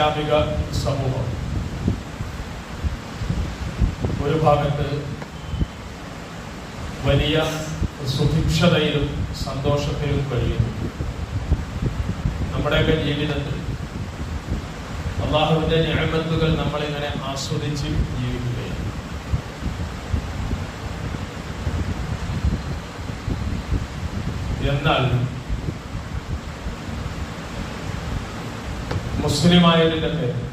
ഇസ്ലാമിക സമൂഹം. ഒരു ഭാഗത്ത് വലിയ സുഭിക്ഷതയിലും സന്തോഷത്തിലും കഴിയുന്നു. നമ്മുടെയൊക്കെ ജീവിതത്തിൽ അള്ളാഹുവിന്റെ ഞാമത്തുകൾ നമ്മളിങ്ങനെ ആസ്വദിച്ച് ജീവിക്കുകയാണ്. എന്നാൽ മുസ്ലിമായതിന്റെ പേര്.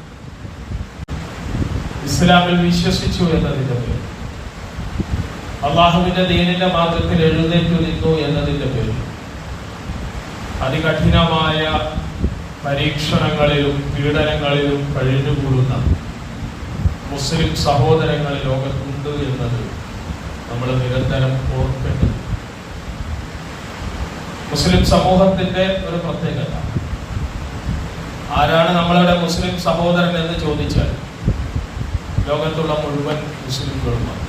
ഇസ്ലാമിൽ വിശ്വസിച്ചു എന്നതിന്റെ പേര്. അള്ളാഹുവിന്റെ ദീനിന്റെ മാർഗത്തിൽ എഴുന്നേറ്റു നിന്നു എന്നതിന്റെ പേര്. അതികഠിനമായ പരീക്ഷണങ്ങളിലും പീഡനങ്ങളിലും കഴിഞ്ഞുകൂടുന്ന മുസ്ലിം സഹോദരങ്ങൾ ലോകത്തുണ്ട് എന്നത് നമ്മൾ നിരന്തരം ഓർക്കേണ്ടത് മുസ്ലിം സമൂഹത്തിന്റെ ഒരു പ്രത്യേകത. ആരാണ് നമ്മളുടെ മുസ്ലിം സഹോദരൻ എന്ന് ചോദിച്ചാൽ ലോകത്തുള്ള മുഴുവൻ മുസ്ലിംകളുമാണ്.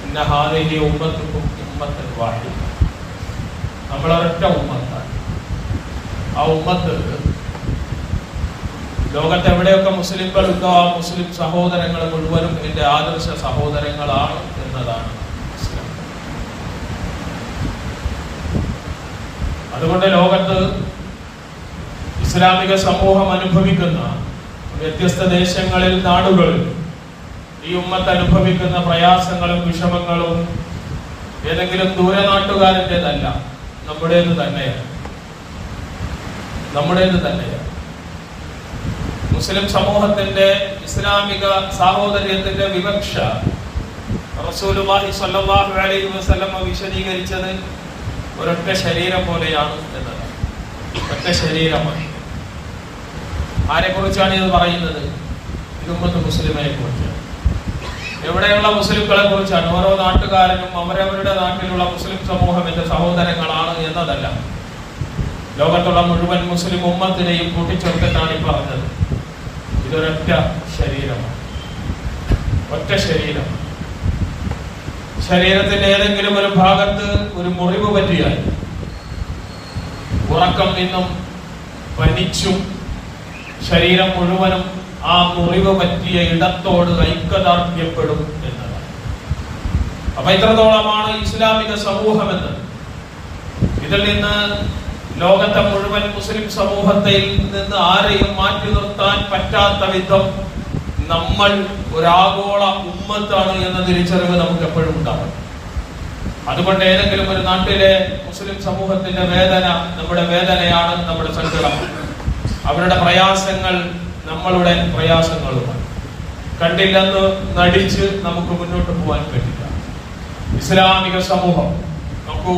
പിന്നെ ഹാദിന്റെ ഉമ്മത്തൻ വാഹി നമ്മളൊരൊറ്റ ഉമ്മത്താണ്. ആ ഉമ്മത്ത് ലോകത്ത് എവിടെയൊക്കെ മുസ്ലിംകൾ ഉണ്ടോ ആ മുസ്ലിം സഹോദരങ്ങൾ മുഴുവനും എന്റെ ആദർശ സഹോദരങ്ങളാണ് എന്നതാണ് അതുകൊണ്ട് ലോകത്ത് ഇസ്ലാമിക സമൂഹം അനുഭവിക്കുന്ന വ്യത്യസ്ത ദേശങ്ങളിൽ നാടുകളിൽ ഈ ഉമ്മത്ത് അനുഭവിക്കുന്ന പ്രയാസങ്ങളും വിഷമങ്ങളും ഏതെങ്കിലും ദൂരനാട്ടുകാരന്റെതല്ല നമ്മുടേത് തന്നെയാണ്. നമ്മുടേത് തന്നെയാണ്. മുസ്ലിം സമൂഹത്തിന്റെ ഇസ്ലാമിക സാഹോദര്യത്തിന്റെ വിവക്ഷ റസൂലുള്ളാഹി സ്വല്ലല്ലാഹു അലൈഹി വസല്ലം വിശദീകരിച്ചത് ഒരൊറ്റ ശരീരം പോലെയാണ് എന്നതാണ്. ഒറ്റ ശരീരമാണ്. ആരെ കുറിച്ചാണ് ഇത് പറയുന്നത്? ഇത് ഉമ്മത്ത് മുസ്ലിമിനെ കുറിച്ചാണ്. എവിടെയുള്ള മുസ്ലിംകളെ കുറിച്ചാണ്? ഓരോ നാട്ടുകാരനും അവരവരുടെ നാട്ടിലുള്ള മുസ്ലിം സമൂഹം എന്റെ സഹോദരങ്ങളാണ് എന്നതല്ല. ലോകത്തുള്ള മുഴുവൻ മുസ്ലിം ഉമ്മത്തിനെയും കൂട്ടിച്ചേർത്തിട്ടാണ് ഈ പറഞ്ഞത്. ഇതൊരൊറ്റ ശരീരമാണ്. ഒറ്റ ശരീരം. ശരീരത്തിന്റെ ഏതെങ്കിലും ഒരു ഭാഗത്ത് ഒരു മുറിവ് പറ്റിയാൽ ഉറക്കം നിന്നും പനിച്ചും ശരീരം മുഴുവനും ആ മുറിവ് പറ്റിയ ഇടത്തോട് ഐക്യദാർഢ്യപ്പെടും എന്നതാണ്. അപ്പൊ ഇത്രത്തോളമാണ് ഇസ്ലാമിക സമൂഹം എന്ന് ഇതിൽ നിന്ന് ലോകത്തെ മുഴുവൻ മുസ്ലിം സമൂഹത്തിൽ നിന്ന് ആരെയും മാറ്റി നിർത്താൻ പറ്റാത്ത വിധം നമ്മൾ ഒരാഗോള ഉമ്മത്താണ് എന്ന തിരിച്ചറിവ് നമുക്ക് എപ്പോഴും ഉണ്ടാവും അതുകൊണ്ട് ഏതെങ്കിലും ഒരു നാട്ടിലെ മുസ്ലിം സമൂഹത്തിന്റെ വേദന നമ്മുടെ വേദനയാണ് നമ്മുടെ സങ്കടം അവരുടെ പ്രയാസങ്ങൾ നമ്മളുടെ പ്രയാസങ്ങളുമാണ്. കണ്ടില്ലെന്ന് നടിച്ച് നമുക്ക് മുന്നോട്ട് പോകാൻ പറ്റില്ല. ഇസ്ലാമിക സമൂഹം നോക്കൂ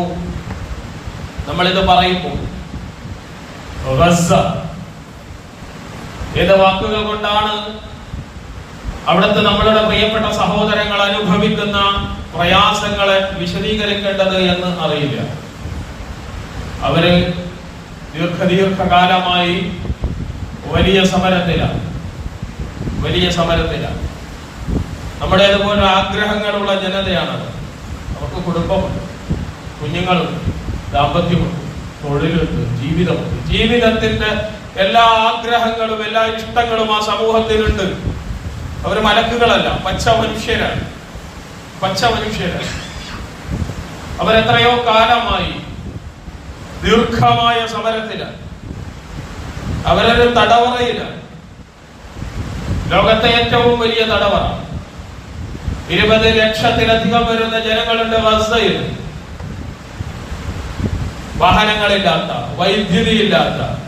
നമ്മളിത് പറയുമ്പോൾ ഏത് വാക്കുകൾ കൊണ്ടാണ് അവിടുത്തെ നമ്മളുടെ പ്രിയപ്പെട്ട സഹോദരങ്ങൾ അനുഭവിക്കുന്ന പ്രയാസങ്ങളെ വിശദീകരിക്കേണ്ടത് എന്ന് അറിയില്ല. അവർ ദീർഘദീർഘകാലമായി വലിയ സമരത്തിലാണ് വലിയ സമരത്തിലാണ് നമ്മുടേതുപോലെ ആഗ്രഹങ്ങളുള്ള ജനതയാണ് അവർക്ക് കുടുംബമുണ്ട്. കുഞ്ഞുങ്ങളുണ്ട്. ദാമ്പത്യമുണ്ട്. തൊഴിലുണ്ട്. ജീവിതമുണ്ട്. ജീവിതത്തിന്റെ എല്ലാ ആഗ്രഹങ്ങളും എല്ലാ ഇഷ്ടങ്ങളും ആ സമൂഹത്തിലുണ്ട്. അവർ മലക്കുകളല്ല. പച്ച മനുഷ്യരാണ്. പച്ച മനുഷ്യരാണ്. അവരെത്രയോ കാലമായി ദീർഘമായ സമരത്തിലാണ്. അവരൊരു തടവറയിലാണ് ലോകത്തെ ഏറ്റവും വലിയ തടവറ. ഇരുപത് ലക്ഷത്തിലധികം വരുന്ന ജനങ്ങളുടെ വസ്തയിൽ. വാഹനങ്ങളില്ലാത്ത വൈദ്യുതി ഇല്ലാത്ത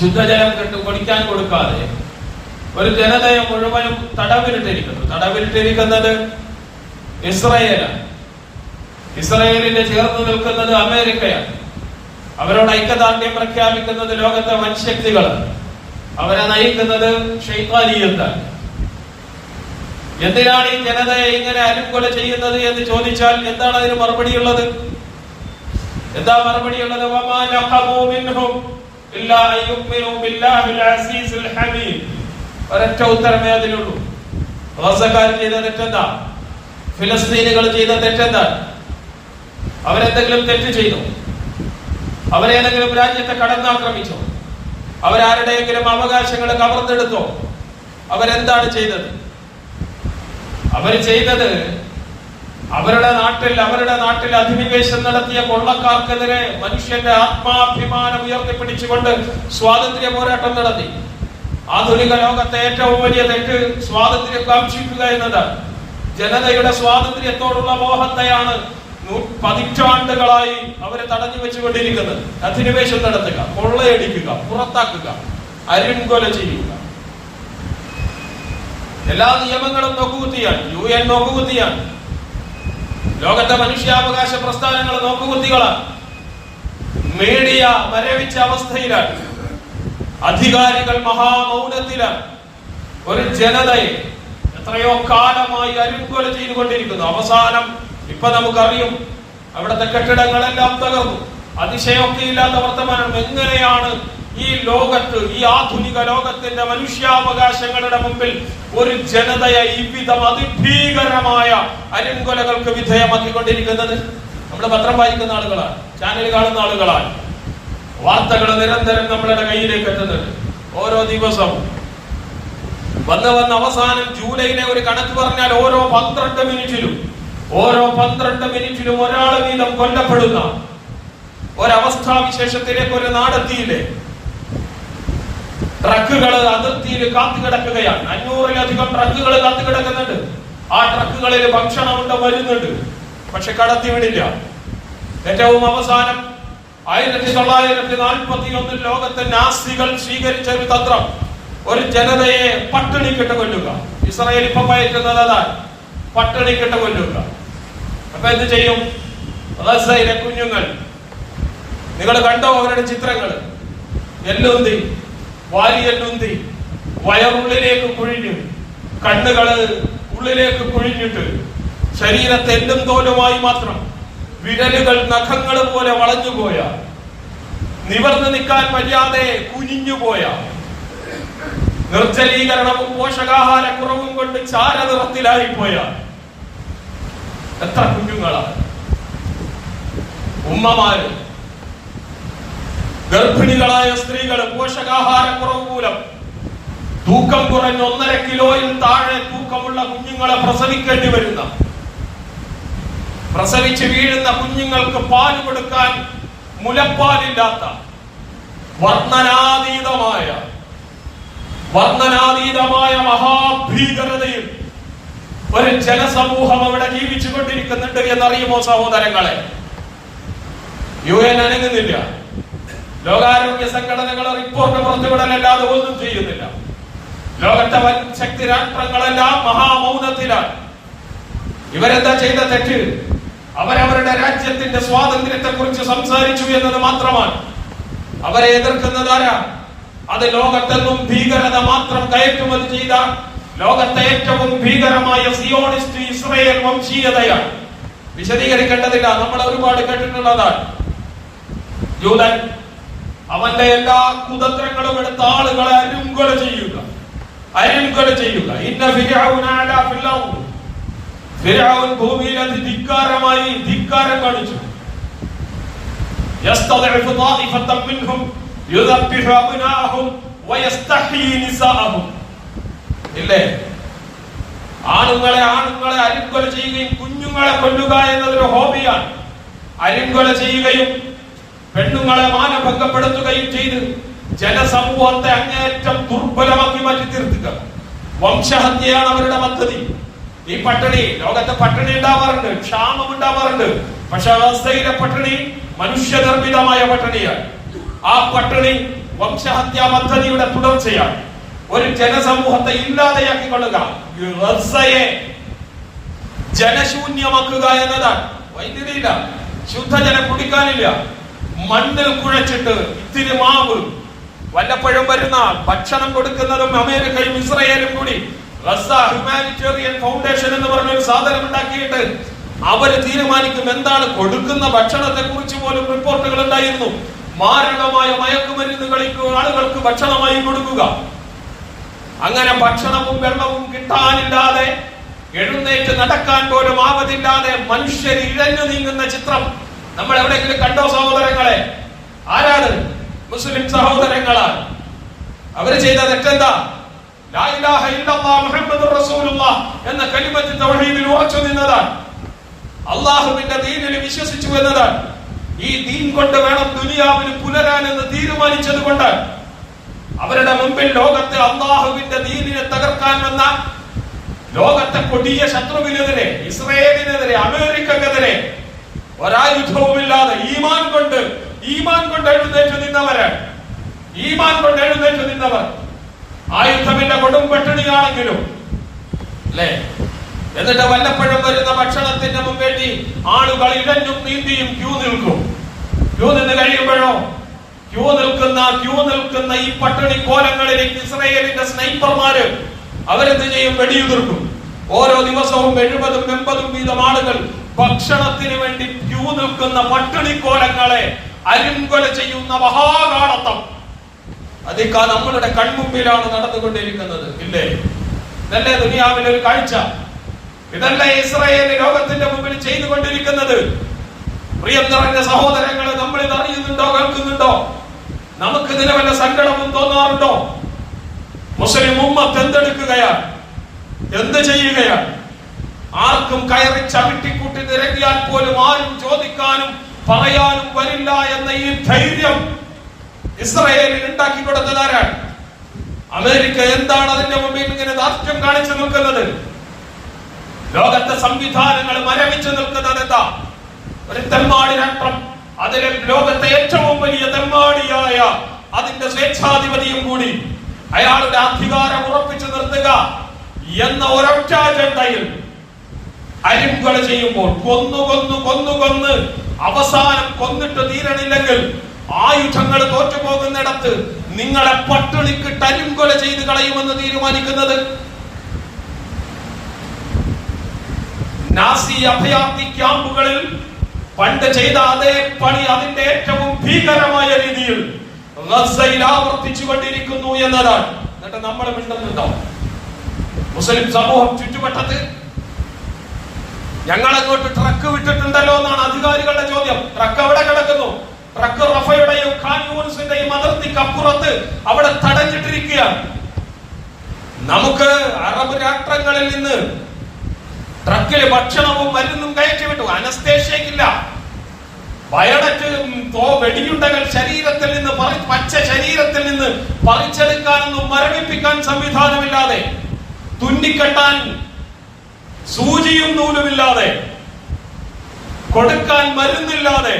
ശുദ്ധജലം കിട്ടും കുടിക്കാൻ കൊടുക്കാതെ ഒരു ജനതയെ മുഴുവനും തടവിലിട്ടിരിക്കുന്നു. തടവിലിട്ടിരിക്കുന്നത് ഇസ്രയേലാണ്. ഇസ്രയേലിന്റെ ചേർന്ന് നിൽക്കുന്നത് അമേരിക്കയാണ്. അവരോട് ഐക്യദാർഢ്യം പ്രഖ്യാപിക്കുന്നത് ലോകത്തെ വൻശക്തികൾ. അവരെ നയിക്കുന്നത് ഷെയ്ഖാലിയത്താണ് എന്തിനാണ് ഈ ജനതയെ ഇങ്ങനെ അനുകൂല ചെയ്യുന്നത് എന്ന് ചോദിച്ചാൽ എന്താണ് അതിന് എന്താ മറുപടിയുള്ളത്? ഉള്ളത് ബില്ലാഹിൽ അസീസിൽ ഹമീദ്. ഒരൊറ്റ ഉത്തരമേ അതിലുള്ളൂ. റസക്കാർ ചെയ്ത തെറ്റെന്താ? ഫിലസ്തീനുകൾ ചെയ്ത തെറ്റെന്താണ് അവരെന്തെങ്കിലും തെറ്റ് ചെയ്തു. അവരേതെങ്കിലും രാജ്യത്തെ കടന്നാക്രമിച്ചോ? അവരാരുടെയെങ്കിലും അവകാശങ്ങൾ കവർന്നെടുത്തോ? അവരെന്താണ് ചെയ്തത്? അവർ ചെയ്തത് അവരുടെ നാട്ടിൽ അവരുടെ നാട്ടിൽ അധിനിവേശം നടത്തിയ കൊള്ളക്കാർക്കെതിരെ മനുഷ്യന്റെ ആത്മാഭിമാനം ഉയർത്തിപ്പിടിച്ചുകൊണ്ട് സ്വാതന്ത്ര്യ പോരാട്ടം നടത്തി. ആധുനിക ലോകത്തെ ഏറ്റവും വലിയ തെറ്റ് സ്വാതന്ത്ര്യം കാക്ഷിക്കുക എന്നതാണ്. ജനതയുടെ സ്വാതന്ത്ര്യത്തോടുള്ള മോഹത്തെയാണ് പതിറ്റാണ്ടുകളായി അവരെ തടഞ്ഞു വെച്ചുകൊണ്ടിരിക്കുന്നത് അധിനിവേശം നടത്തുക കൊള്ളയടിക്കുക പുറത്താക്കുക അരുൺകൊല ചെയ്യുക. എല്ലാ നിയമങ്ങളും നോക്കുകുത്തിയാണ് യു എൻ നോക്കുകുത്തിയാണ് ലോകത്തെ മനുഷ്യാവകാശ പ്രസ്ഥാനങ്ങൾ നോക്കുകുത്തികളാണ് മീഡിയ മരവിച്ച അവസ്ഥയിലാണ് അധികാരികൾ മഹാമൗനത്തിലാണ് ഒരു ജനതയെ എത്രയോ കാലമായി അരിൻകൊല ചെയ്തുകൊണ്ടിരിക്കുന്നു. അവസാനം ഇപ്പൊ നമുക്കറിയും അവിടുത്തെ കെട്ടിടങ്ങളെല്ലാം തകർന്നു. അതിശയോക്തിയില്ലാത്ത വർത്തമാനം എങ്ങനെയാണ് ഈ ലോകത്ത് ഈ ആധുനിക ലോകത്തിന്റെ മനുഷ്യാവകാശങ്ങളുടെ മുമ്പിൽ ഒരു ജനതയെ ഇവിധം അതിഭീകരമായ അരിങ്കൊലകൾക്ക് വിധേയമാക്കിക്കൊണ്ടിരിക്കുന്നത്? നമ്മൾ പത്രം വായിക്കുന്ന ആളുകളാണ് ചാനൽ കാണുന്ന ആളുകളാണ്. വാർത്തകൾ നിരന്തരം നമ്മളുടെ കയ്യിലേക്ക് എത്തുന്നുണ്ട് ഓരോ ദിവസവും വന്ന് വന്ന് അവസാനം ജൂലൈയിലെ ഒരു കണക്ക് പറഞ്ഞാൽ ഓരോ പന്ത്രണ്ട് മിനിറ്റിലും ഓരോ പന്ത്രണ്ട് മിനിറ്റിലും ഒരാൾ വീതം കൊല്ലപ്പെടുന്ന ഒരവസ്ഥാവിശേഷത്തിലേക്ക് ഒരു നാടെത്തിയില്ലേ? ട്രക്കുകൾ അതിർത്തിയിൽ കാത്തു കിടക്കുകയാണ് അഞ്ഞൂറിലധികം ട്രക്കുകൾ കാത്തു കിടക്കുന്നുണ്ട് ആ ട്രക്കുകളിൽ ഭക്ഷണമുണ്ട് വരുന്നുണ്ട്. പക്ഷെ കടത്തിവിടില്ല. ഏറ്റവും അവസാനം ആയിരത്തി തൊള്ളായിരത്തി നാൽപ്പത്തി ഒന്നിൽ ലോകത്തെ നാസികൾ സ്വീകരിച്ച ഒരു തന്ത്രം. ഒരു ജനതയെ പട്ടിണിക്കിട്ട് കൊല്ലുക. ഇസ്രായേൽ ഇപ്പം പയറ്റുന്നത് അതാണ് പട്ടിണിക്കിട്ട് കൊല്ലുക. അപ്പൊ എന്ത് ചെയ്യും? ഗസയിലെ കുഞ്ഞുങ്ങൾ നിങ്ങൾ കണ്ടോ അവരുടെ ചിത്രങ്ങൾ എല്ലുന്തി വാരിയെല്ലുന്തി വയറുള്ളിലേക്ക് കുഴിഞ്ഞു കണ്ണുകൾ ഉള്ളിലേക്ക് കുഴിഞ്ഞിട്ട് ശരീരത്തെ എല്ലും തോലുമായി മാത്രം വിരലുകൾ നഖങ്ങൾ പോലെ വളഞ്ഞുപോയ നിവർന്നു നിൽക്കാൻ വയ്യാതെ കുനിഞ്ഞുപോയ നിർജലീകരണവും പോഷകാഹാരക്കുറവും കൊണ്ട് ചാരനിറത്തിലായി പോയ എത്ര കുഞ്ഞുങ്ങളാണ് ഉമ്മമാര്. ഗർഭിണികളായ സ്ത്രീകൾ പോഷകാഹാരക്കുറവ് മൂലം തൂക്കം കുറഞ്ഞ ഒന്നര കിലോയിൽ താഴെ തൂക്കമുള്ള കുഞ്ഞുങ്ങളെ പ്രസവിക്കേണ്ടി വരുന്ന പ്രസവിച്ച് വീഴുന്ന കുഞ്ഞുങ്ങൾക്ക് പാൽ കൊടുക്കാൻ മുലപ്പാലില്ലാത്ത വർണനാതീതമായ വർണനാതീതമായ മഹാഭീകരതയിൽ ഒരു ജനസമൂഹം അവിടെ ജീവിച്ചു കൊണ്ടിരിക്കുന്നുണ്ട് എന്നറിയുമോ സഹോദരങ്ങളെ? യു എൻ അനങ്ങുന്നില്ല. ലോകാരോഗ്യ സംഘടനകൾ റിപ്പോർട്ട് പുറത്തുവിടലല്ലാതെ ഒന്നും ചെയ്യുന്നില്ല. ലോകത്തെ വൻ ശക്തി രാഷ്ട്രങ്ങളെല്ലാം മഹാമൗനത്തിലാണ്. ഇവരെന്താ ചെയ്ത തെറ്റ്? അവരവരുടെ രാജ്യത്തിന്റെ സ്വാതന്ത്ര്യത്തെ കുറിച്ച് സംസാരിച്ചു എന്നത് മാത്രമാണ്. അവരെ എതിർക്കുന്നതാരാ അത് ലോകത്തെന്നും ഭീകരത മാത്രം കയറ്റുമതി ചെയ്ത ലോകത്തെ ഏറ്റവും ഭീകരമായ സിയോണിസ്റ്റ് ഇസ്രയേൽ വംശീയതയാണ്. വിശദീകരിക്കേണ്ടതില്ല. നമ്മൾ ഒരുപാട് കേട്ടിട്ടുള്ളതാണ്. ജൂതൻ അവന്റെ എല്ലാ കുതന്ത്രങ്ങളും എടുത്ത ആളുകളെ അരുംകൊല ചെയ്യുക. അരുംകൊല ചെയ്യുക. ഫിർഔൻ ഭൂമിയിൽ അതി ധിക്കാരമായി ധിക്കാരം കാണിച്ചു. യസ്തദഇഫു നിസാഅഹും. ഇല്ലേ? ആണുങ്ങളെ ആണുങ്ങളെ അരിങ്കൊല ചെയ്യുകയും കുഞ്ഞുങ്ങളെ കൊല്ലുക എന്നതൊരു ഹോബിയാണ്. അരിങ്കൊല ചെയ്യുകയും പെണ്ണുങ്ങളെ മാനഭംഗപ്പെടുത്തുകയും ചെയ്ത് ജനസമൂഹത്തെ അങ്ങേയറ്റം ദുർബലമാക്കി മാറ്റി തീർത്തുക വംശഹത്യയാണ് അവരുടെ പദ്ധതി. ഈ പട്ടിണി ലോകത്തെ പട്ടിണി ഉണ്ടാവാറുണ്ട് ക്ഷാമം ഉണ്ടാവാറുണ്ട്. പക്ഷെ അവസ്ഥയിലെ പട്ടിണി മനുഷ്യനിർമ്മിതമായ പട്ടിണിയാണ്. ആ പട്ടിണി വംശഹത്യാ പദ്ധതിയുടെ തുടർച്ചയാണ്. ഒരു ജനസമൂഹത്തെ ഇല്ലാതെയാക്കിക്കൊള്ളുക. ഗസയെ ജനശൂന്യമാക്കുക എന്നതാണ്. വൈദ്യുതിയില്ല. ശുദ്ധജലം കുടിക്കാനില്ല. മണ്ണിൽ കുഴച്ചിട്ട് ഇത്തിരി മാവ് വല്ലപ്പോഴും വരുന്ന ഭക്ഷണം കൊടുക്കുന്നതും അമേരിക്കയും ഇസ്രയേലും കൂടി. ഹ്യൂമാനിറ്റേറിയൻ ഫൗണ്ടേഷൻ എന്ന് പറഞ്ഞ ഒരു സാധനം ഉണ്ടാക്കിയിട്ട് അവർ തീരുമാനിക്കും എന്താണ് കൊടുക്കുന്ന ഭക്ഷണത്തെ കുറിച്ച് പോലും റിപ്പോർട്ടുകൾ ഉണ്ടായിരുന്നു. മാരകമായ മയക്കുമരുന്നുകളിക്ക് ആളുകൾക്ക് ഭക്ഷണമായി കൊടുക്കുക. അങ്ങനെ ഭക്ഷണവും വെള്ളവും കിട്ടാനില്ലാതെ എഴുന്നേറ്റ് നടക്കാൻ പോലും ആവതില്ലാതെ മനുഷ്യർ ഇഴഞ്ഞു നീങ്ങുന്ന ചിത്രം. നമ്മൾ എവിടെയെങ്കിലും കണ്ടോ സഹോദരങ്ങളെ? ആരാണ്? മുസ്ലിം സഹോദരങ്ങളാണ്. അവർ ചെയ്ത തെറ്റെന്താ? എന്ന കലിമത്ത് തൗഹീദിൽ ഉറച്ചു നിന്നതാണ്. അള്ളാഹുവിന്റെ ദീനിൽ വിശ്വസിച്ചു എന്നതാണ്. ഈ ദീൻ കൊണ്ട് വേണം ദുനിയാവിന് പുലരാൻ എന്ന് തീരുമാനിച്ചത് കൊണ്ട് അവരുടെ മുമ്പിൽ ലോകത്തെ അള്ളാഹുവിന്റെ ദീനിനെ തകർക്കാൻ വന്ന ലോകത്തെ കൊടിയ ശത്രുവിനെതിരെ ഇസ്രയേലിനെതിരെ അമേരിക്കക്കെതിരെ ഒരായുധവുമില്ലാതെ ഈമാൻ കൊണ്ട് ഈമാൻ കൊണ്ട് എഴുന്നേറ്റ് നിന്നവര് ഈമാൻ കൊണ്ട് എഴുന്നേറ്റ് നിന്നവർ. ആയുധമില്ല കൊടും പട്ടിണിയാണെങ്കിലും. അല്ലേ? എന്നിട്ട് വല്ലപ്പോഴും വരുന്ന ഭക്ഷണത്തിന്റെ മുൻവേണ്ടി ആളുകൾ ഇഴഞ്ഞും നീന്തിയും ക്യൂ നിൽക്കും. ക്യൂ നിന്ന് കഴിയുമ്പോഴോ ക്യൂ നിൽക്കുന്ന ക്യൂ നിൽക്കുന്ന ഈ പട്ടിണി കോലങ്ങളിലേക്ക് ഇസ്രയേലിന്റെ സ്നൈപ്പർമാര് അവരെന്ത് ചെയ്യും? വെടിയുതിർക്കും. ഓരോ ദിവസവും എഴുപതും എൺപതും വീതം ആളുകൾ ഭക്ഷണത്തിന് വേണ്ടി ക്യൂ നിൽക്കുന്ന പട്ടിണി കോലങ്ങളെ അരിങ്കൊല ചെയ്യുന്ന മഹാകാണത്തം അതിക്കാ നമ്മളുടെ കൺമുമ്പിലാണ് നടന്നുകൊണ്ടിരിക്കുന്നത്. ഇല്ലേ? ഇതല്ലേ ദുനിയാവിലെ ഒരു കാഴ്ച? ഇതല്ലേ ഇസ്രായേൽ ലോകത്തിന്റെ മുമ്പിൽ ചെയ്തുകൊണ്ടിരിക്കുന്നത്? പ്രിയം നിറഞ്ഞ സഹോദരങ്ങളെ നമ്മൾ ഇത് അറിയുന്നുണ്ടോ? കേൾക്കുന്നുണ്ടോ? നമുക്ക് ഇതിന് വല്ല സങ്കടവും തോന്നാറുണ്ടോ? മുസ്ലിം ഉമ്മത്ത് എന്തെടുക്കുകയാണ്? എന്ത് ചെയ്യുകയാണ്? ആർക്കും കയറി ചവിട്ടിക്കൂട്ടി നിരങ്ങിയാൽ പോലും ആരും ചോദിക്കാനും പറയാനും വരില്ല എന്ന ഈ ധൈര്യം ഇസ്രയേലിൽ ഉണ്ടാക്കി കൊടുത്തതാരാണ് അമേരിക്ക എന്താണ് അതിന്റെ മുമ്പിൽ ഇങ്ങനെ ദാർഷ്ട്യം കാണിച്ചു നിൽക്കുന്നത്? ലോകത്തെ സംവിധാനങ്ങൾ മരവിച്ചു നിൽക്കുന്നത് എന്താ ഒരു രാഷ്ട്രം അതിലെ ലോകത്തെ ഏറ്റവും വലിയ തെമ്മാടിയായ അതിന്റെ സ്വേച്ഛാധിപതിയും കൂടി അയാളുടെ അധികാരം ഉറപ്പിച്ചു നിർത്തുക എന്ന ഒരൊറ്റ അജണ്ടയിൽ അരിങ്കൊല ചെയ്യുമ്പോൾ കൊന്നു കൊന്നു കൊന്നു കൊന്ന് അവസാനം കൊന്നിട്ട് തീരണില്ലെങ്കിൽ ആയുധങ്ങൾ തോറ്റുപോകുന്നിടത്ത് നിങ്ങളെ പട്ടിണിക്കിട്ട് അരിങ്കൊല ചെയ്ത് കളയുമെന്ന് തീരുമാനിക്കുന്നത്? നാസി അഭയാർത്ഥി ക്യാമ്പുകളിൽ പണ്ട് ചെയ്ത അതേ പണി അതിന്റെ ഏറ്റവും ഭീകരമായ രീതിയിൽ ഗസയിൽ ആവർത്തിച്ചു കൊണ്ടിരിക്കുന്നു എന്നതാണ്. എന്നിട്ട് നമ്മൾ മിണ്ടുന്നുണ്ടാവും. മുസ്ലിം സമൂഹം ചുറ്റുവട്ടത്ത് ഞങ്ങൾ അങ്ങോട്ട് ട്രക്ക് വിട്ടിട്ടുണ്ടല്ലോ എന്നാണ് അധികാരികളുടെ ചോദ്യം. ട്രക്ക് അവിടെ കിടക്കുന്നു? ട്രക്ക് റഫയുടെയും ഖാൻ യൂണിസിന്റെയും അതിർത്തിക്ക് അപ്പുറത്ത് അവിടെ തടഞ്ഞിട്ടിരിക്കുകയാണ്. നമുക്ക് അറബ് രാഷ്ട്രങ്ങളിൽ നിന്ന് ട്രക്കിൽ ഭക്ഷണവും മരുന്നും കയറ്റി വിട്ടു. അനസ്തേഷ്യക്കില്ല വയററ്റ് തോ വെടിയുണ്ടകൾ ശരീരത്തിൽ നിന്ന് പച്ച ശരീരത്തിൽ നിന്ന് പറിച്ചെടുക്കാനൊന്നും മരവിപ്പിക്കാൻ സംവിധാനമില്ലാതെ തുന്നിക്കെട്ടാൻ സൂചിയും നൂലുമില്ലാതെ കൊടുക്കാൻ മരുന്നില്ലാതെ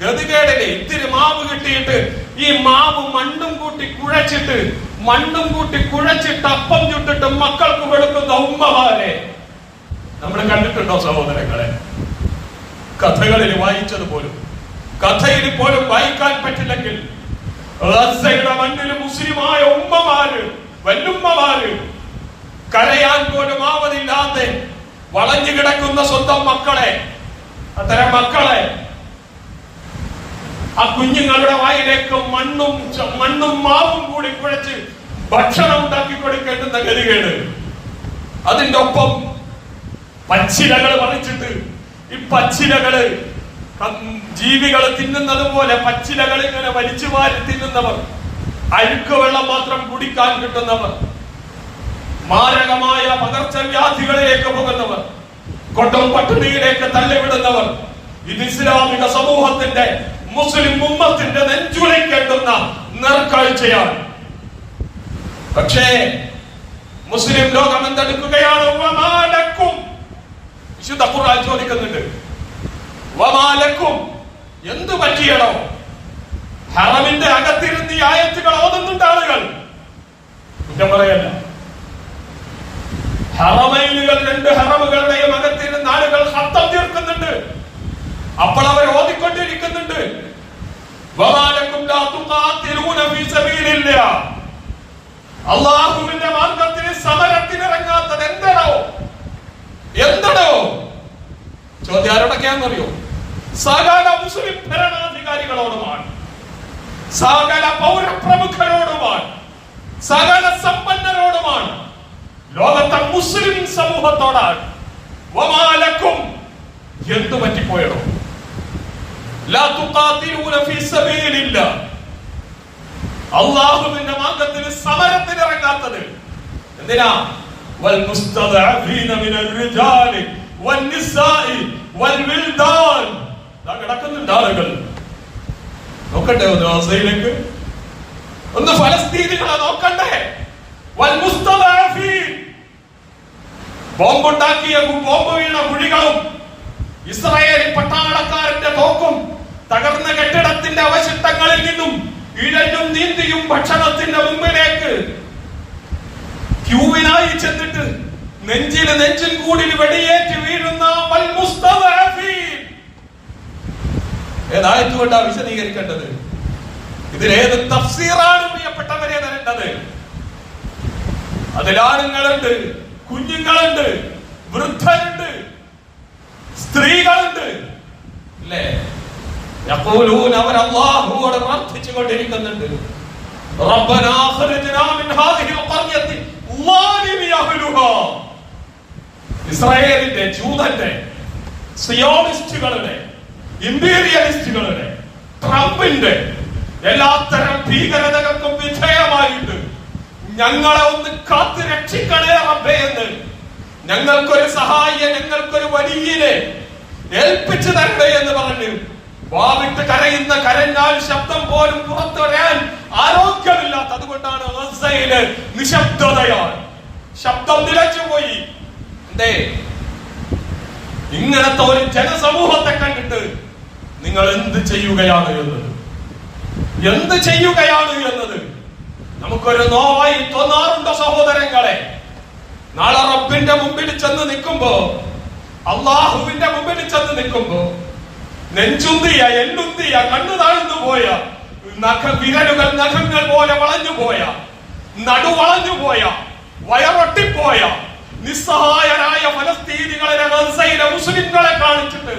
ഗതികേടിൽ ഇത്തിരി മാവ് കിട്ടിയിട്ട് ഈ മാവ് മണ്ണും കൂട്ടി കുഴച്ചിട്ട് മണ്ണും കൂട്ടി കുഴച്ചിട്ട് അപ്പം ചുട്ടിട്ട് മക്കൾക്ക് കൊടുക്കുന്ന ഉമ്മമാരെ നമ്മൾ കണ്ടിട്ടുണ്ടോ സഹോദരങ്ങളെ? കഥകളിൽ വായിച്ചത് പോലും. കഥയിൽ പോലും വായിക്കാൻ പറ്റില്ലെങ്കിൽ ഗസയുടെ മണ്ണിൽ മുസ്ലിമായ ഉമ്മമാര് വല്ലുമ്മമാര് കരയാൻ പോലും ആവതില്ലാതെ വളഞ്ഞു കിടക്കുന്ന സ്വന്തം മക്കളെ അത്തരം മക്കളെ ആ കുഞ്ഞുങ്ങളുടെ വായിലേക്ക് മണ്ണും മണ്ണും മാവും കൂടി കുഴച്ച് ഭക്ഷണം ഉണ്ടാക്കി കൊടുക്കേണ്ടുന്ന ഗതികേട്. അതിന്റെ ഒപ്പം പച്ചിലകൾ പറിച്ചിട്ട് ഈ പച്ചിലകൾ ജീവികൾ തിന്നുന്നത് പോലെ പച്ചിലകൾ ഇങ്ങനെ വലിച്ചു വാരി തിന്നുന്നവർ അഴുക്ക് വെള്ളം മാത്രം കുടിക്കാൻ കിട്ടുന്നവർ മാരകമായ പകർച്ചവ്യാധികളിലേക്ക് പോകുന്നവർ കൊട്ടം പട്ടിണിയിലേക്ക് തള്ളിവിടുന്നവർ ഇത് ഇസ്ലാമിക സമൂഹത്തിന്റെ മുസ്ലിം ഉമ്മത്തിന്റെ നെഞ്ചുളിക്കേണ്ടുന്ന നേർക്കാഴ്ചയാണ്. പക്ഷേ മുസ്ലിം ലോകം എന്തെടുക്കുകയാണ് വിശുദ്ധ ഖുർആൻ ചോദിക്കുന്നുണ്ട്. വമാലക്കും എന്തു പറ്റിയണോ? ഹറമിന്റെ അകത്തിരുന്ന് ഈ ആയത്തുകൾ ഓതുന്നുണ്ട് ആളുകൾ. കുറ്റം പറയല്ല. ഹറമൈലുകൾ രണ്ട് ഹറമുകളുടെയും അകത്തിരുന്ന് ആളുകൾ ഹത്തം തീർക്കുന്നുണ്ട്. അപ്പോൾ അവർ ഓതിക്കൊണ്ടിരിക്കുന്നുണ്ട്. അള്ളാഹുവിന്റെ മാർഗത്തിന് സമരത്തിനിറങ്ങാത്തത് എന്തടോ എന്തടോ ചോദ്യം ആരോടൊക്കെയാണെന്നറിയോ സകല മുസ്ലിം ഭരണാധികാരികളോടുമാണ്. സകല പൗരപ്രമുഖരോടുമാണ്. സകല സമ്പന്നരോടുമാണ്. ലോകത്തെ മുസ്ലിം സമൂഹത്തോടാണ്. വമാലക്കും എന്തു പറ്റിപ്പോയടോ? ലാ തുഖാതിലൂന ഫീ ഇറങ്ങാത്തത് എന്തിനാ? والمستضعفين من الرجال والنساء والولدان ദാ കിടക്കുന്നുണ്ട് ആളുകൾ നോക്കട്ടെ ഒന്ന് ഗസയിലേക്ക് ഒന്ന് ഫലസ്തീനികളെ നോക്കണ്ടേ വൽമുസ്തദഅഫീൻ ബോംബുണ്ടാക്കിയ ബോംബ് വീണ കുഴികളും ഇസ്രായേൽ പട്ടാളക്കാരന്റെ തോക്കും തകർന്ന കെട്ടിടത്തിന്റെ അവശിഷ്ടങ്ങളിൽ നിന്നും ഇഴഞ്ഞും നീന്തിയും ഭക്ഷണത്തിന്റെ മുമ്പിലേക്ക് ക്യൂവിനായി ചെന്നിട്ട് നെഞ്ചിൽ നെഞ്ചിൽ കൂടി വെടിയേറ്റ് വീഴുന്ന. ഏതായതുകൊണ്ടാ വിശദീകരിക്കേണ്ടത്? ഇതിലേത് തഫ്സീറാണ് പ്രിയപ്പെട്ടവരെ തരേണ്ടത് അതിലാണുങ്ങളുണ്ട് കുഞ്ഞുങ്ങളുണ്ട് വൃദ്ധരുണ്ട് സ്ത്രീകളുണ്ട്. അല്ലേ? യഖൂലൂന അവർ റബ്ബനാ മിൻ ഇസ്രായേലിന്റെ ജൂതന്റെ സിയോണിസ്റ്റുകളുടെ ഇമ്പീരിയലിസ്റ്റുകളുടെ ട്രംപിന്റെ എല്ലാത്തരം ഭീകരതകൾക്കും വിധേയമായിട്ട് ഞങ്ങളെ ഒന്ന് കാത്തു രക്ഷിക്കണേ റബ്ബേ എന്ന് ഞങ്ങൾക്കൊരു സഹായിയെ ഞങ്ങൾക്കൊരു വലിയനെ ഏൽപ്പിച്ചു തരണേ എന്ന് പറഞ്ഞു വാവിട്ട് കരയുന്ന കരഞ്ഞാൽ ശബ്ദം പോലും പുറത്തു വരാൻ ആരോഗ്യമില്ലാത്ത അതുകൊണ്ടാണ് നിശബ്ദതയാണ് ശബ്ദം നിലച്ചുപോയി എന്തേ? ഇങ്ങനത്തെ ഒരു ജനസമൂഹത്തെ കണ്ടിട്ട് നിങ്ങൾ എന്ത് ചെയ്യുകയാണ് എന്നത്? എന്ത് ചെയ്യുകയാണ് എന്നത്? നമുക്കൊരു നോവായി തോന്നാറുണ്ടോ സഹോദരങ്ങളെ? നാളെ റബ്ബിന്റെ മുമ്പിൽ ചെന്ന് നിൽക്കുമ്പോ അള്ളാഹുവിന്റെ മുമ്പിൽ ചെന്ന് നിൽക്കുമ്പോ നെഞ്ചുന്തിയ എല്ലുന്തിയ കണ്ണു താഴ്ന്നു പോയ നഖ വിരലുകൾ നഖങ്ങൾ പോലെ വളഞ്ഞു പോയ നടു വളഞ്ഞു പോയ വയറൊട്ടിപ്പോയ നിസ്സഹായരായ ഫലസ്തീനികളെ ഗസയിലെ മുസ്ലിങ്ങളെ കാണിച്ചിട്ട്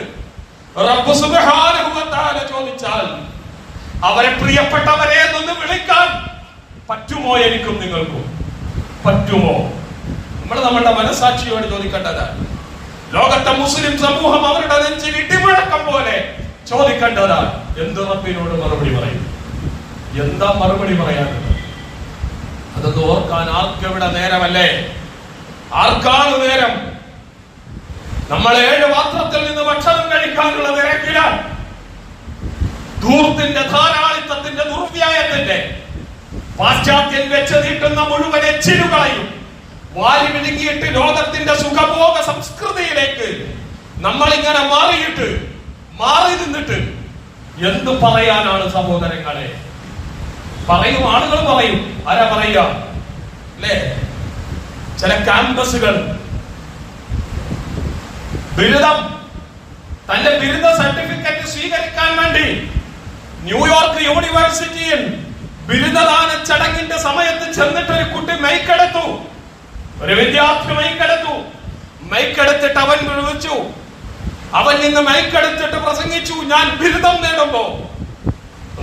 റബ്ബ് തആല ചോദിച്ചാൽ അവരെ പ്രിയപ്പെട്ടവരെ നിന്ന് വിളിക്കാൻ പറ്റുമോ എനിക്കും നിങ്ങൾക്കും? പറ്റുമോ? നമ്മൾ നമ്മുടെ മനസാക്ഷിയോട് ചോദിക്കേണ്ടതാണ്. ലോകത്തെ മുസ്ലിം സമൂഹം അവരുടെ നെഞ്ച് ഇടിമുഴക്കം പോലെ ചോദിക്കേണ്ടതാണ് എന്ത് റബ്ബിനോട് മറുപടി പറയും? എന്താ മറുപടി പറയാനുള്ളത്? അതൊന്ന് ഓർക്കാൻ ആർക്കെവിടെ നേരമല്ലേ? ആർക്കാണ് നേരം? നമ്മൾ ഏഴ് പാത്രത്തിൽ നിന്ന് ഭക്ഷണം കഴിക്കാനുള്ള നിരക്കിലാണ്. ധൂർത്തിന്റെ ധാരാളിത്തത്തിന്റെ ദുർവ്യായത്തിന്റെ പാശ്ചാത്യൻ വെച്ച് നീട്ടുന്ന മുഴുവൻ എച്ചിലുകളെയും വാരി വിഴുങ്ങിയിട്ട് ലോകത്തിന്റെ സുഖഭോഗ സംസ്കൃതിയിലേക്ക് നമ്മൾ ഇങ്ങനെ മാറിയിട്ട് മാറി നിന്നിട്ട് എന്ത് പറയാനാണ് സഹോദരങ്ങളെ? പറയും ആളുകൾ പറയും. ആരാ പറയുക? അല്ലേ? ചില ക്യാമ്പസുകൾ. ബിരുദം തന്റെ ബിരുദ സർട്ടിഫിക്കറ്റ് സ്വീകരിക്കാൻ വേണ്ടി ന്യൂയോർക്ക് യൂണിവേഴ്സിറ്റിയിൽ ബിരുദദാന ചടങ്ങിന്റെ സമയത്ത് ചെന്നിട്ട് ഒരു കുട്ടി മൈക്കെടുത്തു ഒരു വിദ്യാർത്ഥി മൈക്കെടുത്തു. മൈക്കെടുത്തിട്ട് അവൻ വിളിച്ചു അവൻ നിന്ന് മൈക്കെടുത്തിട്ട് പ്രസംഗിച്ചു ഞാൻ ബിരുദം നേടുമ്പോ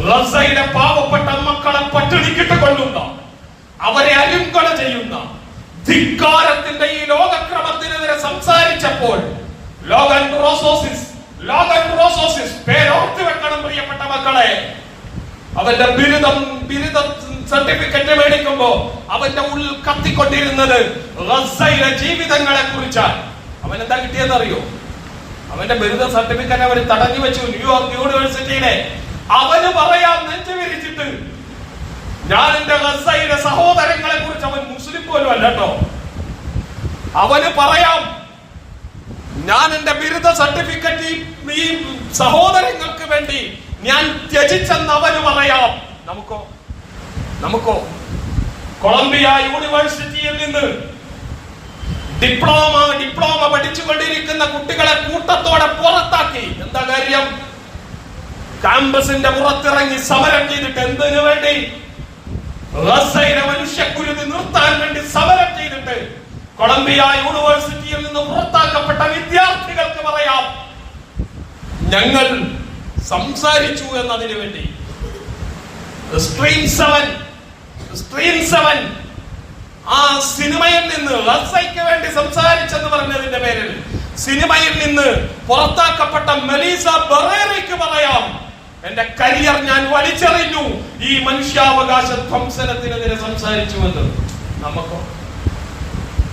റസയിലെ പാവപ്പെട്ട മക്കളെ പട്ടിണിക്കിട്ട് കൊല്ലുന്ന അവരെ അരുങ്കൊല ചെയ്യുന്ന ധിക്കാരത്തിന്റെ ഈ ലോകക്രമത്തിനെതിരെ സംസാരിച്ചപ്പോൾ ലോകൻ റോസോസിസ് ലോകൻ വെക്കണം പ്രിയപ്പെട്ട മക്കളെ. അവന്റെ ബിരുദം ബിരുദ സർട്ടിഫിക്കറ്റ് മേടിക്കുമ്പോ അവന്റെ ഉള്ളിൽ കത്തിക്കൊണ്ടിരുന്നത് റസയിലെ ജീവിതങ്ങളെ കുറിച്ചാണ്. അവൻ എന്താ കിട്ടിയെന്ന് അറിയോ അവന്റെ ബിരുദ സർട്ടിഫിക്കറ്റ് അവർ തടഞ്ഞു വെച്ചു ന്യൂയോർക്ക് യൂണിവേഴ്സിറ്റിയിലെ. അവന് പറയാൻ നെഞ്ചു വിരിച്ചിട്ട് ഞാൻ എന്റെ റസയിലെ സഹോദരങ്ങളെ കുറിച്ച് അവൻ മുസ്ലിം പോലും അല്ല കേട്ടോ. അവന് പറയാം ഞാൻ എന്റെ ബിരുദ സർട്ടിഫിക്കറ്റ് ഈ സഹോദരങ്ങൾക്ക് വേണ്ടി ഞാൻ ത്യജിച്ചെന്ന് അവന് പറയാം. നമുക്കോ നമുക്കോ? കൊളംബിയ യൂണിവേഴ്സിറ്റിയിൽ നിന്ന് ഡിപ്ലോമ ഡിപ്ലോമ പഠിച്ചുകൊണ്ടിരിക്കുന്ന കുട്ടികളെ കൂട്ടത്തോടെ പുറത്താക്കി. എന്താ കാര്യം? ക്യാമ്പസിന്റെ പുറത്തിറങ്ങി സമരം ചെയ്തിട്ട് എന്തിനു വേണ്ടി? മനുഷ്യക്കുരുതി നിർത്താൻ വേണ്ടി സമരം ചെയ്തിട്ട് കൊളംബിയ യൂണിവേഴ്സിറ്റിയിൽ നിന്ന് പുറത്താക്കപ്പെട്ട വിദ്യാർത്ഥികൾക്ക് പറയാം ഞങ്ങൾ സംസാരിച്ചു എന്നതിനു വേണ്ടി. സ്ട്രീം സെവൻ സ്ട്രീം സെവൻ ആ സിനിമയിൽ നിന്ന് റസയ്ക്ക് വേണ്ടി സംസാരിച്ചെന്ന് പറഞ്ഞതിന്റെ പേരിൽ സിനിമയിൽ നിന്ന് പുറത്താക്കപ്പെട്ട മെലീസ ബറേറിക്ക് പറയാം എന്റെ കരിയർ ഞാൻ വലിച്ചെറിഞ്ഞു ഈ മനുഷ്യാവകാശ ധ്വംസനത്തിനെതിരെ സംസാരിച്ചുവെന്ന്. നമുക്കോ?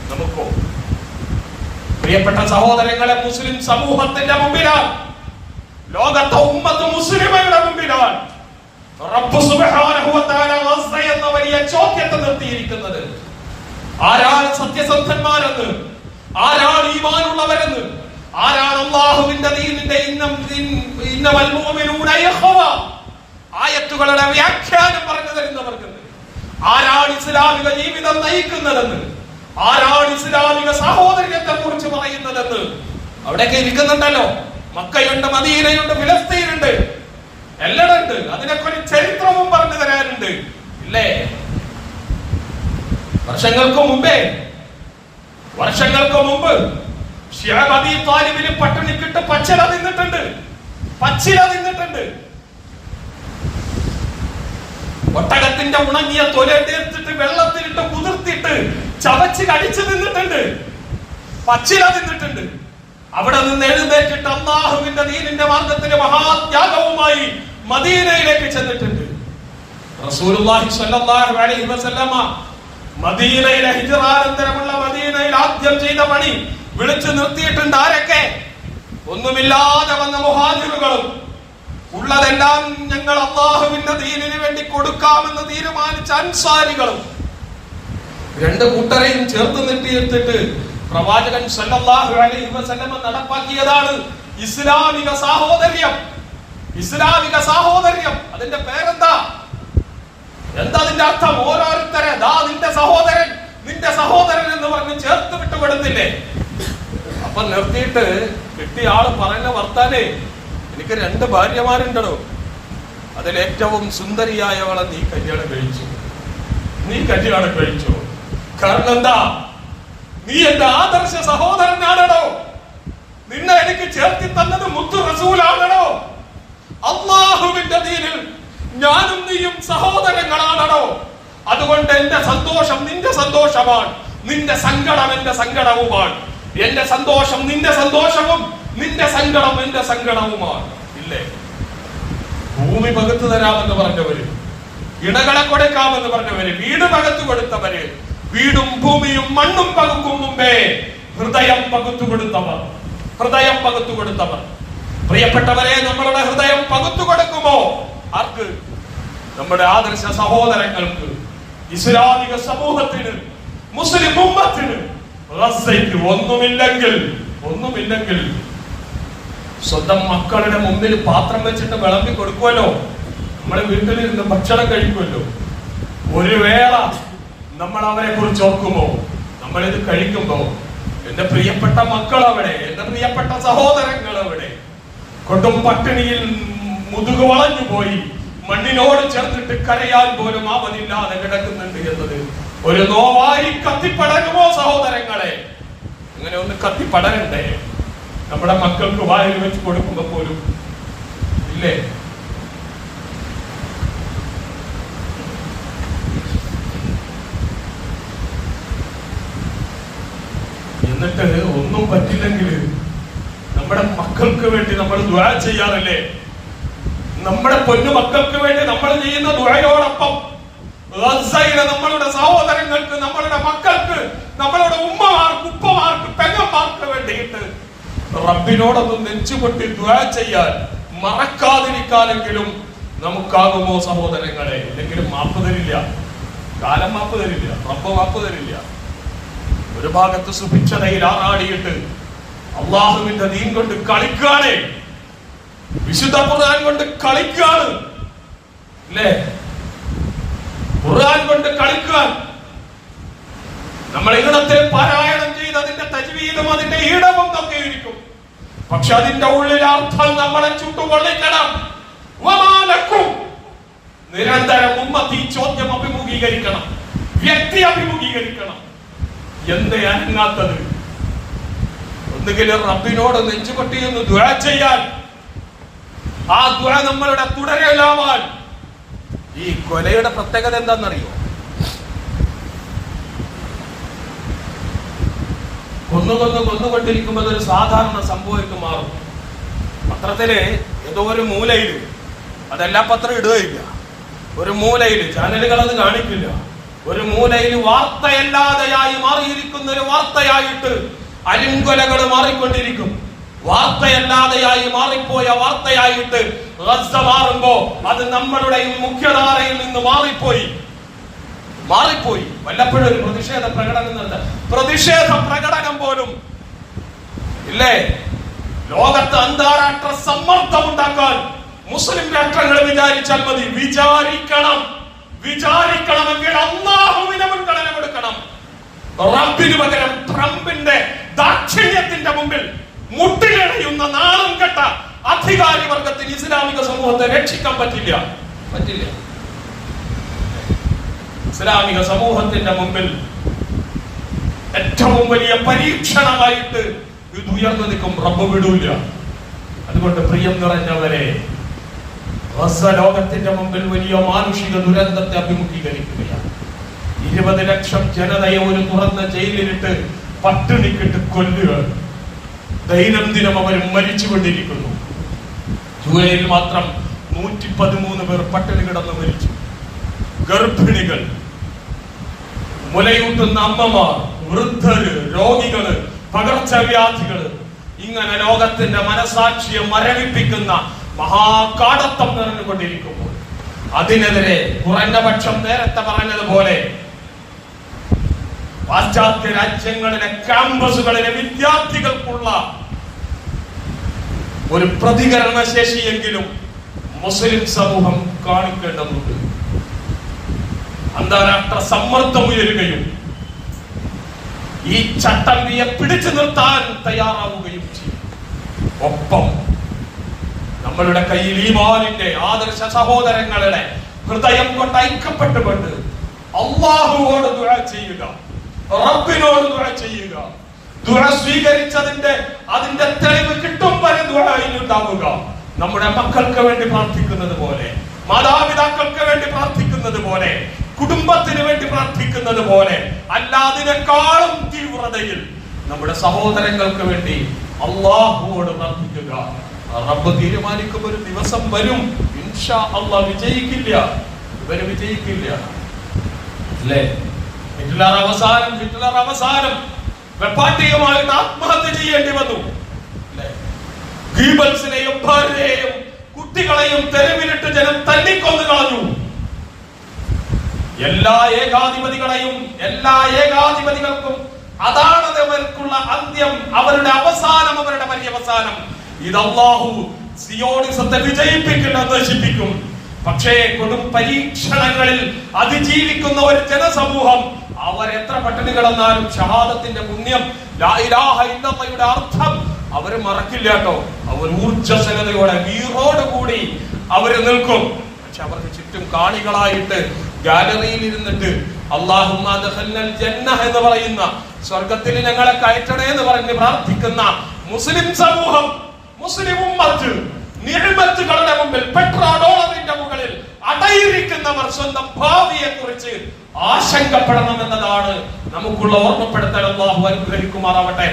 നമുക്കോ? പ്രിയപ്പെട്ട സഹോദരങ്ങളെ മുസ്ലിം സമൂഹത്തിന്റെ മുമ്പിലാണ് ലോകത്തെ ഉമ്മത്ത് മുസ്ലിമയുടെ മുമ്പിലാണ് എന്ന വലിയ ചോദ്യത്തെ നിർത്തിയിരിക്കുന്നത്. ആരാണ് സത്യസന്ധന്മാരെന്ന്? ആരാണ് ഈമാനുള്ളവരെന്ന്? ആരാണ് അള്ളാഹുവിന്റെ ദീനിന്റെ ഇന്നം ഇൻ- ഇന്നമൽ മുഅ്മിനൂന യഖ്വ ആയത്തുകളുടെ വ്യാഖ്യാനം പറഞ്ഞു തരുന്നവർക്കെന്ന്. ആരാണ് ഇസ്ലാമിക ജീവിതം നയിക്കുന്നതെന്ന്? ആരാണ് ഇസ്ലാമിക സഹോദര്യത്തെ കുറിച്ച് പറയുന്നതെന്ന്? അവിടെയൊക്കെ ഇരിക്കുന്നുണ്ടല്ലോ. മക്കയുണ്ട് മദീനയുണ്ട് ഫിലസ്തീനുണ്ട്. എല്ലാം ഉണ്ട്. അതിനൊക്കെ ഒരു ചരിത്രവും പറഞ്ഞു തരാനുണ്ട്. ഇല്ലേ? വർഷങ്ങൾക്ക് മുമ്പേ വർഷങ്ങൾക്ക് മുമ്പ് ഷിയാബി താലിബിന് പട്ടിണിക്കിട്ട് പച്ചില തിന്നിട്ടുണ്ട്. പച്ചില തിന്നിട്ടുണ്ട്. ഒട്ടകത്തിന്റെ ഉണങ്ങിയ തൊലയെടുത്തിട്ട് വെള്ളത്തിലിട്ട് കുതിർത്തിട്ട് ചവച്ച് കടിച്ചു തിന്നിട്ടുണ്ട്. പച്ചില തിന്നിട്ടുണ്ട്. അവിടെ നിന്ന് എഴുന്നേറ്റിട്ട് അള്ളാഹുവിന്റെ നീലിന്റെ മാർഗത്തിന് മഹാത്യാഗവുമായി മദീനയിലേക്ക് ചെന്നിട്ടുണ്ട്. റസൂലുള്ളാഹി സ്വല്ലല്ലാഹു അലൈഹി വസല്ലമ മദീനയിലെ ഹിജ്റാനന്തരമുള്ള മദീനയിൽ ആദ്യം ചെയ്ത പണി വിളിച്ചു നിർത്തിയിട്ടുണ്ട് ആരൊക്കെ? ഒന്നുമില്ലാതെ വന്ന മുഹാജിറുകളും. ഉള്ളതെല്ലാം ഞങ്ങൾ അള്ളാഹുവിന്റെ ദീനിന് വേണ്ടി കൊടുക്കാമെന്ന് തീരുമാനിച്ച അൻസാരികളും. രണ്ട് കൂട്ടരെയും ചേർത്ത് നിർത്തിയെടുത്തിട്ട് പ്രവാചകൻ സല്ലല്ലാഹു അലൈഹി വസല്ലമ നടപ്പാക്കിയതാണ് ഇസ്ലാമിക സാഹോദര്യം. ഇസ്ലാമിക സാഹോദര്യം. അതിന്റെ പേരെന്താ? എന്താ അതിന്റെ അർത്ഥം? ഓരോരുത്തരെ ദാ നിന്റെ സഹോദരൻ നിന്റെ സഹോദരൻ എന്ന് പറഞ്ഞ് ചേർത്ത് വിട്ടുപെടുന്നില്ലേ അപ്പൊ നിർത്തിയിട്ട് കിട്ടിയ ആൾ പറയുന്ന വർത്താനേ എനിക്ക് രണ്ട് ഭാര്യമാരുണ്ടോ അതിലേറ്റവും സുന്ദരിയായവളെ നീ കല്യാണം കഴിച്ചു. നീ കല്യാണം കഴിച്ചു. കാരണം എന്താ? നീ എന്റെ ആദർശ സഹോദരനാണോ നിന്നെ എനിക്ക് ചേർത്തി തന്നത് മുത്തു റസൂലാണോ അള്ളാഹുവിന്റെ ദീനിൽ ഞാനും നീയും സഹോദരങ്ങളാണോ അതുകൊണ്ട് എന്റെ സന്തോഷം നിന്റെ സന്തോഷമാണ്. നിന്റെ സങ്കടം എന്റെ സങ്കടവുമാണ്. എന്റെ സന്തോഷം നിന്റെ സന്തോഷവും നിന്റെ സങ്കടം എന്റെ സങ്കടവുമാണ്. ഇല്ലേ? ഭൂമി പകുത്തു തരാമെന്ന് പറഞ്ഞവര് ഇണകളെ കൊടുക്കാമെന്ന് പറഞ്ഞവര് വീട് പകത്തു കൊടുത്തവര് വീടും ഭൂമിയും മണ്ണും പകുക്കും മുമ്പേ ഹൃദയം പകുത്തു കൊടുത്തവർ ഹൃദയം പകുത്തു കൊടുത്തവർ. പ്രിയപ്പെട്ടവരെ നമ്മളുടെ ഹൃദയം പകുത്തു കൊടുക്കുമോ? ആർക്ക്? നമ്മുടെ ആദർശ സഹോദരങ്ങൾക്ക് ഇസ്ലാമിക സമൂഹത്തിന് മുസ്ലിം ഉമ്മത്തിന്. ഒന്നുമില്ലെങ്കിൽ ഒന്നുമില്ലെങ്കിൽ സ്വന്തം മക്കളുടെ മുമ്പിൽ പാത്രം വെച്ചിട്ട് വിളമ്പി കൊടുക്കുമല്ലോ? നമ്മുടെ വീട്ടിലിരുന്ന് ഭക്ഷണം കഴിക്കുമല്ലോ? ഒരു വേള നമ്മൾ അവരെ കുറിച്ച് ഓർക്കുമോ? നമ്മൾ ഇത് കഴിക്കുമ്പോ എന്റെ പ്രിയപ്പെട്ട മക്കൾ അവിടെ എന്റെ പ്രിയപ്പെട്ട സഹോദരങ്ങൾ അവിടെ കൊടും പട്ടിണിയിൽ മുതുകു വളഞ്ഞു പോയി. മണ്ണിനോട് ചേർത്തിട്ട് കരയാൻ പോലും ആവതില്ലാതെ കിടക്കുന്നുണ്ട് എന്നത് ഒരു നോവായി കത്തിപ്പടരുമോ സഹോദരങ്ങളെ? അങ്ങനെ ഒന്ന് കത്തിപ്പടരണ്ടേ? നമ്മുടെ മക്കൾക്ക് വായിൽ വെച്ച് കൊടുക്കുമ്പോ പോലും ഇല്ലേ? എന്നിട്ട് ഒന്നും പറ്റില്ലെങ്കിൽ നമ്മുടെ മക്കൾക്ക് വേണ്ടി നമ്മൾ ദുരാ ചെയ്യാറില്ലേ? നമ്മുടെ പൊന്നു മക്കൾക്ക് വേണ്ടി നമ്മൾ ചെയ്യുന്ന ദുരയോടൊപ്പം ഗസയിലെ നമ്മളുടെ സഹോദരങ്ങൾക്ക് നമ്മളുടെ മക്കൾക്ക് നമ്മളുടെ ഉമ്മമാർക്ക് ഉപ്പമാർക്ക് പെങ്ങന്മാർക്ക് വേണ്ടിയിട്ട് റബ്ബിനോടൊന്ന് നെഞ്ചുപൊട്ടി ദ്വാ ചെയ്യാൻ മറക്കാതിരിക്കാനെങ്കിലും നമുക്കാകുമോ സഹോദരങ്ങളെ? ഇല്ലെങ്കിലും മാപ്പ് തരില്ല. കാലം മാപ്പ് തരില്ല. റബ്ബ് മാപ്പ് തരില്ല. ഒരു ഭാഗത്ത് സുഭിക്ഷതയിൽ ആറാടിയിട്ട് അള്ളാഹുവിന്റെ ദീൻ കൊണ്ട് കളിക്കാണ് വിശുദ്ധ ഖുർആൻ കൊണ്ട് കളിക്കാണ് അല്ലേ? ഖുർആൻ കൊണ്ട് കളിക്കാൻ നമ്മൾ ഇന്നത്തെ പാരായണം ചെയ്ത് അതിന്റെ തജ്വീദും അതിന്റെ ഈടവും ഒക്കെ ഇരിക്കും പക്ഷെ അതിന്റെ ഉള്ളിൽ അർത്ഥം നമ്മളെ ചുട്ടുകൊള്ളിക്കണം നിരന്തരം ഉമ്മത്തി ചോദ്യം അഭിമുഖീകരിക്കണം. വ്യക്തി അഭിമുഖീകരിക്കണം. എന്തേ അനങ്ങാത്തത്? ഒന്നുകിൽ റബ്ബിനോട് നെഞ്ചുപൊട്ടി എന്ന് ദ്വാ ചെയ്യാൻ ആ ദ്വ നമ്മളുടെ തുടരലാവാൻ ഈ കൊലയുടെ പ്രത്യേകത എന്താണെന്നറിയോ? കൊന്നു കൊന്നു കൊന്നുകൊണ്ടിരിക്കുമ്പോൾ അതൊരു സാധാരണ സംഭവമായിട്ട് മാറും. പത്രത്തിൽ ഏതോ ഒരു മൂലയിൽ അതെല്ലാ പത്രം ഇടുകയില്ല. ഒരു മൂലയിൽ ചാനലുകൾ അത് കാണിക്കില്ല. ഒരു മൂലയിൽ വാർത്തയല്ലാതെയായി മാറിയിരിക്കുന്ന ഒരു വാർത്തയായിട്ട് അലിംകൊലകൾ മാറിക്കൊണ്ടിരിക്കും. വാർത്തയല്ലാതെയായി മാറിപ്പോയ വാർത്തയായിട്ട് റസ്സ മാറുമ്പോ അത് നമ്മളുടെ മുഖ്യധാരയിൽ നിന്ന് മാറിപ്പോയി. മാറിപ്പോയി. വല്ലപ്പോഴും ഒരു പ്രതിഷേധ പ്രകടനം നടത്ത പ്രതിഷേധ പ്രകടനം പോലും ഇല്ലേ? ലോകത്ത് അന്താരാഷ്ട്ര സമ്മർദ്ദം ഉണ്ടാക്കാൻ മുസ്ലിം രാഷ്ട്രങ്ങൾ വിചാരിച്ചാൽ മതി. വിചാരിക്കണം. വിചാരിക്കണമെങ്കിൽ അന്നാഹുവിനെ മുൻഗണന കൊടുക്കണം. റബ്ബിന് പകരം ട്രംപിന്റെ ദാക്ഷിണ്യത്തിന്റെ മുമ്പിൽ മുട്ടിലടയുന്ന നാളും കെട്ട അധികാരി വർഗത്തിന് ഇസ്ലാമിക സമൂഹത്തെ രക്ഷിക്കാൻ പറ്റില്ല. പറ്റില്ല. ഇസ്ലാമിക സമൂഹത്തിന്റെ മുമ്പിൽ ഏറ്റവും വലിയ പരീക്ഷണമായിട്ട് ഇത് ഉയർന്നു നിൽക്കും. റബ്ബ് വിടൂല. അതുകൊണ്ട് പ്രിയം നിറഞ്ഞവരെ ലോകത്തിന്റെ മുമ്പിൽ വലിയ മാനുഷിക ദുരന്തത്തെ അഭിമുഖീകരിക്കുകയാണ് ഇരുപത് ലക്ഷം ജനതയെ ഒരു തുറന്ന ജയിലിലിട്ട് പട്ടിണിക്കിട്ട് കൊല്ലുക. ദൈനംദിനം അവർ മരിച്ചുകൊണ്ടിരിക്കുന്നു. ജൂലൈയിൽ മാത്രം നൂറ്റി പതിമൂന്ന് പേർ പട്ടിണി കിടന്ന് മരിച്ചു. ഗർഭിണികൾ മുലയൂട്ടുന്ന അമ്മമാർ വൃദ്ധര് രോഗികൾ പകർച്ചവ്യാധികൾ ഇങ്ങനെ ലോകത്തിന്റെ മനസാക്ഷിയെ മരവിപ്പിക്കുന്ന മഹാകാടത്തം നിറഞ്ഞുകൊണ്ടിരിക്കുമ്പോൾ അതിനെതിരെ കുറഞ്ഞ പക്ഷം നേരത്തെ പറഞ്ഞതുപോലെ പാശ്ചാത്യ രാജ്യങ്ങളിലെ ക്യാമ്പസുകളിലെ വിദ്യാർത്ഥികൾക്കുള്ള ഒരു പ്രതികരണ ശേഷിയെങ്കിലും മുസ്ലിം സമൂഹം കാണിക്കേണ്ടതുണ്ട്. അന്താരാഷ്ട്ര സമ്മർദ്ദം ഉയരുകയും ഈ ചട്ടമ്പിയെ പിടിച്ചു നിർത്താൻ തയ്യാറാവുകയും ചെയ്യും. ഒപ്പം നമ്മളുടെ കയ്യിൽ ഈ മാലിന്റെ ആദർശ സഹോദരങ്ങളുടെ ഹൃദയം കൊണ്ട് ഐക്യപ്പെട്ടുകൊണ്ട് അള്ളാഹുവോട് ദുആ ചെയ്യുക. റബ്ബിനോട് ദുആ ചെയ്യുക. ദുആ സ്വീകരിച്ചതിന്റെ അതിന്റെ തെളിവ് കിട്ടും വരെ ദുആയിൽ ഉണ്ടാവുക നമ്മുടെ മക്കൾക്ക് വേണ്ടി പ്രാർത്ഥിക്കുന്നത് പോലെ മാതാപിതാക്കൾക്ക് വേണ്ടി പ്രാർത്ഥിക്കുന്നത് പോലെ കുടുംബത്തിന് വേണ്ടി പ്രാർത്ഥിക്കുന്നത് പോലെ അല്ലാതിനേക്കാളും തീവ്രതയിൽ നമ്മുടെ സഹോദരങ്ങൾക്ക് വേണ്ടി അള്ളാഹുവോട് പ്രാർത്ഥിക്കുക. റബ്ബ് തീരുമാനിക്കും ഒരു ദിവസം വരും. ഇൻഷാ അള്ളാഹ് വിജയിക്കില്ല. ഇവർ വിജയിക്കില്ല. അല്ലേ? ഹിറ്റ്ലർ അവസാനം ഹിറ്റ്ലർ അവസാനം വെപ്പാട്ടികമായിട്ട് ആത്മഹത്യ ചെയ്യേണ്ടി വന്നു. ഗീബൽസിനെയും ഭാര്യയെയും കുട്ടികളെയും തെരുവിലിട്ട് ജനം തല്ലിക്കൊന്നു കളഞ്ഞു. എല്ലാ ഏകാധിപതികളെയും എല്ലാ ഏകാധിപതികൾക്കും അതാണ് അവർക്കുള്ള അന്ത്യം അവരുടെ അവസാനം അവരുടെ പര്യവസാനം. ഇത് അള്ളാഹു സിയോണിസത്തെ വിജയിപ്പിക്കില്ല നശിപ്പിക്കും പക്ഷേ കൊടും പരീക്ഷണങ്ങളിൽ അതിജീവിക്കുന്ന ഒരു ജനസമൂഹം അവർ എത്ര പട്ടിണി കിടന്നാലും ഷഹാദത്തിന്റെ പുണ്യം ഇല്ലല്ലയുടെ അർത്ഥം അവർ മറക്കില്ല കേട്ടോ. അവർ ഊർജസ്വലതയോടെ വീറോട് കൂടി അവർ നിൽക്കും. പക്ഷെ അവർക്ക് ചുറ്റും കാണികളായിട്ട് ഗാലറിയിൽ ഇരുന്നിട്ട് ജന്ന എന്ന് പറയുന്ന സ്വർഗത്തിൽ ഞങ്ങളെ കയറ്റണേ എന്ന് പറഞ്ഞ് പ്രാർത്ഥിക്കുന്ന മുസ്ലിം സമൂഹം മുസ്ലിം ഉമ്മത്ത് നിഴമത്തുകളുടെ മുമ്പിൽ പെട്രോ ഡോളറിന്റെ മുകളിൽ അടയിരിക്കുന്നവർ സ്വന്തം ഭാവിയെ കുറിച്ച് ആശങ്കപ്പെടണം എന്നതാണ് നമുക്കുള്ള ഓർമ്മപ്പെടുത്തൽ. അനുഗ്രഹിക്കുമാറാവട്ടെ.